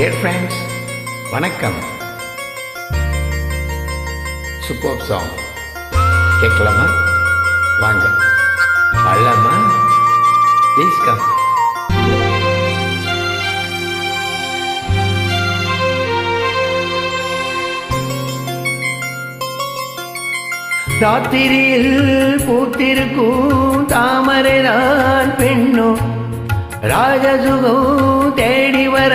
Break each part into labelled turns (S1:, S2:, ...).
S1: Dear friends வணக்கம். Super song கேட்கலாமா? வாங்க. பாடலாமா? ப்ளீஸ் கம் ராத்திரியில் பூத்திருக்கும் தாமரை நான் பெண்ணும் ராஜசுகம் தேடி வர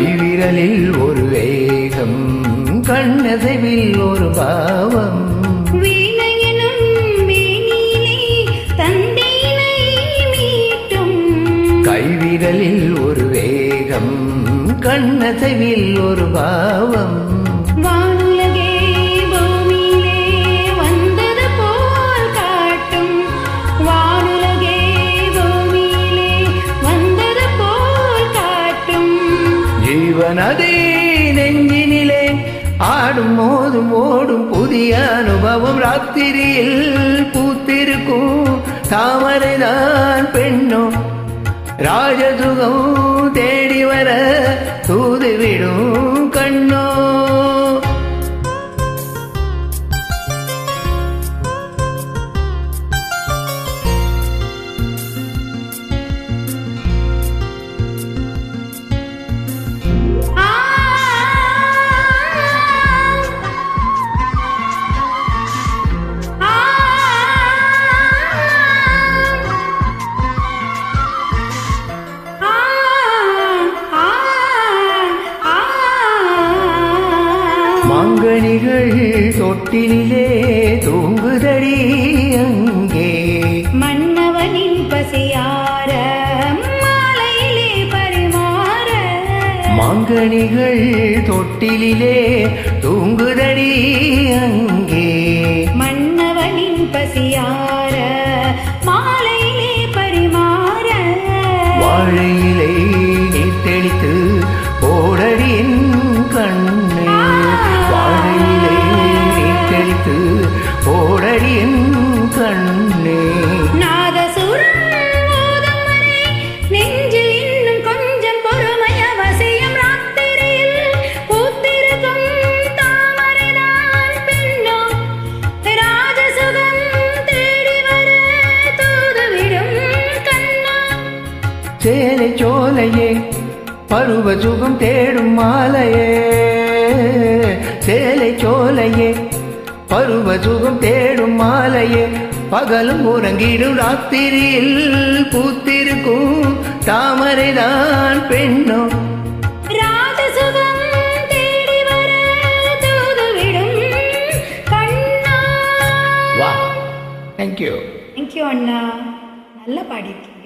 S1: கைவிரலில் ஒரு வேகம் கண்ணசைவில் ஒரு பாவம். கைவிரலில் ஒரு வேகம் கண்ணசைவில் ஒரு பாவம். ஜீவனதே நெஞ்சினிலே ஆடும் மோதும் ஓடும் புதிய அனுபவம். ராத்திரியில் பூத்திருக்கும் தாமரைதான் பெண்ணோ.
S2: ராஜதுகம்
S1: மாங்கனிகள் தொட்டிலே தூங்குதடி அங்கே.
S2: மன்னவனின் பசியார மாலையிலே பரிமாற.
S1: மாங்கனிகள் தொட்டிலே தூங்குதடி அங்கே.
S2: மன்னவனின் பசியார மாலையிலே பரிமாற.
S1: வாழையிலே சோலையே பருவ சுகம் தேடும் மாலையே. சேலை சோலையே பருவ சுகம் தேடும் மாலையே. பகலும் உறங்கிடும் ராத்திரியில் பூத்திருக்கும் தாமரைதான் பெண்ணோ.
S2: ராஜசுகம் தேடி வர தூதுவிடும் கண்ணா.
S1: வா. தேங்க்யூ
S2: தேங்க்யூ அண்ணா. நல்லா பாடியிருக்கீங்க.